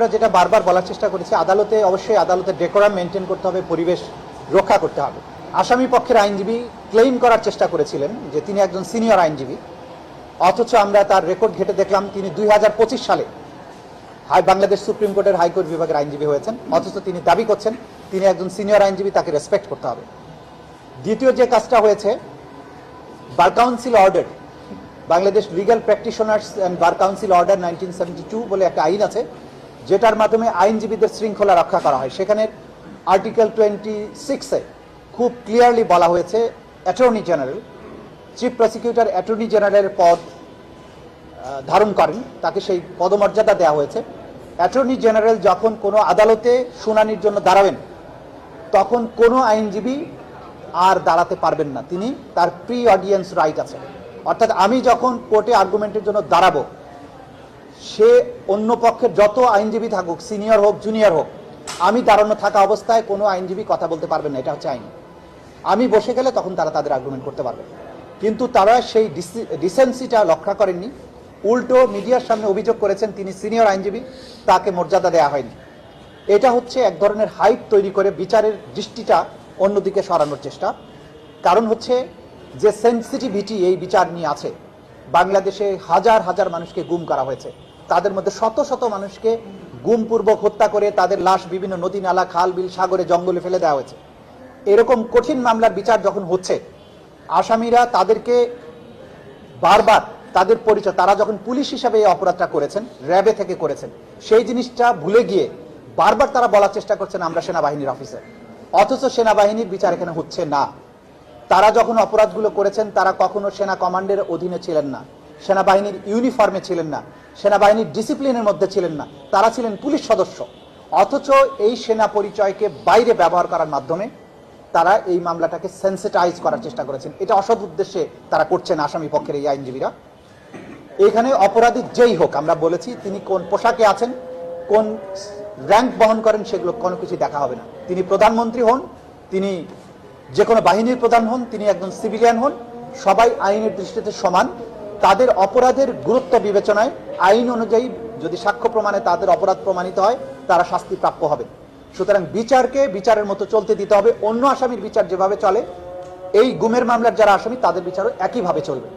আমরা যেটা বারবার বলার চেষ্টা করেছি, আদালতে, অবশ্যই আদালতের ডেকোরাম মেনটেন করতে হবে, পরিবেশ রক্ষা করতে হবে। আসামি পক্ষের আইনজীবী ক্লেইম করার চেষ্টা করেছিলেন যে তিনি একজন সিনিয়র আইনজীবী, অথচ আমরা তার রেকর্ড ঘেটে দেখলাম তিনি দুই সালে হাই বাংলাদেশ সুপ্রিম কোর্টের হাইকোর্ট বিভাগের আইনজীবী হয়েছেন, অথচ তিনি দাবি করছেন তিনি একজন সিনিয়র আইনজীবী, তাকে রেসপেক্ট করতে হবে। দ্বিতীয় যে কাজটা হয়েছে, bar council order Bangladesh legal practitioners and bar council order nineteen বলে একটা আইন আছে যেটার মাধ্যমে আইনজীবীদের শৃঙ্খলা রক্ষা করা হয়। সেখানে আর্টিকেল টোয়েন্টি সিক্সে খুব ক্লিয়ারলি বলা হয়েছে attorney general chief prosecutor attorney জেনারেলের পদ ধারণ করেন, তাকে সেই পদমর্যাদা দেওয়া হয়েছে। অ্যাটর্নি জেনারেল যখন কোনো আদালতে শুনানির জন্য দাঁড়াবেন, তখন কোনো আইনজীবী আর দাঁড়াতে পারবেন না। তিনি তার প্রি অডিয়েন্স রাইট আছে। অর্থাৎ আমি যখন কোর্টে আর্গুমেন্টের জন্য দাঁড়াবো সে অন্য পক্ষের যত আইনজীবী থাকুক, সিনিয়র হোক, জুনিয়র হোক, আমি দাঁড়ানো থাকা অবস্থায় কোনো আইনজীবী কথা বলতে পারবেন না, এটা হচ্ছে আইন। আমি বসে গেলে তখন তারা তাদের আর্গুমেন্ট করতে পারবে। কিন্তু তারা সেই ডিসেন্সিটা রক্ষা করেননি। উল্টো মিডিয়ার সামনে অভিযোগ করেছেন, তিনি সিনিয়র আইনজীবী, তাকে মর্যাদা দেওয়া হয়নি। এটা হচ্ছে এক ধরনের হাইট তৈরি করে বিচারের দৃষ্টিটা অন্যদিকে সরানোর চেষ্টা। কারণ হচ্ছে যে সেন্সিটিভিটি এই বিচার নিয়ে আছে, বাংলাদেশে হাজার হাজার মানুষকে গুম করা হয়েছে। তাদের মধ্যে শত শত মানুষকে গুমপূর্বক হত্যা করে তাদের লাশ বিভিন্ন নদী, নালা, খাল, বিল, সাগরে, জঙ্গলে ফেলে দেওয়া হয়েছে। এরকম কঠিন মামলার বিচার যখন হচ্ছে, আসামিরা তাদেরকে বারবার তাদের পরিচয়, তারা যখন পুলিশ হিসাবে এই অপরাধটা করেছেন, র্যাবে থেকে করেছেন, সেই জিনিসটা ভুলে গিয়ে বারবার তারা বলার চেষ্টা করছেন আমরা সেনাবাহিনীর অফিসার। অথচ সেনাবাহিনীর বিচার এখানে হচ্ছে না। তারা যখন অপরাধগুলো করেছেন, তারা কখনো সেনা কমান্ডের অধীনে ছিলেন না। সেনাবাহিনীর ইউনিফর্মে ছিলেন না, সেনাবাহিনীর ডিসিপ্লিনের মধ্যে ছিলেন না, তারা ছিলেন পুলিশ সদস্য। অথচ এই সেনা পরিচয়কে বাইরে ব্যবহার করার মাধ্যমে তারা এই মামলাটাকে সেন্সিটাইজ করার চেষ্টা করেছেন। এটা অসৎ উদ্দেশ্যে তারা করছেন আসামি পক্ষের এই আইনজীবীরা। এখানে অপরাধী যেই হোক, আমরা বলেছি তিনি কোন পোশাকে আছেন, কোন র্যাঙ্ক বহন করেন, সেগুলো কোনো কিছু দেখা হবে না। তিনি প্রধানমন্ত্রী হন, তিনি যে কোনো বাহিনীর প্রধান হন, তিনি একজন সিভিলিয়ান হন, সবাই আইনের দৃষ্টিতে সমান। তাদের অপরাধের গুরুত্ব বিবেচনায় আইন অনুযায়ী যদি সাক্ষ্য প্রমাণে তাদের অপরাধ প্রমাণিত হয়, তারা শাস্তি প্রাপ্য হবে। সুতরাং বিচারকে বিচারের মতো চলতে দিতে হবে। অন্য আসামির বিচার যেভাবে চলে, এই গুমের মামলার যারা আসামি, তাদের বিচারও একইভাবে চলবে।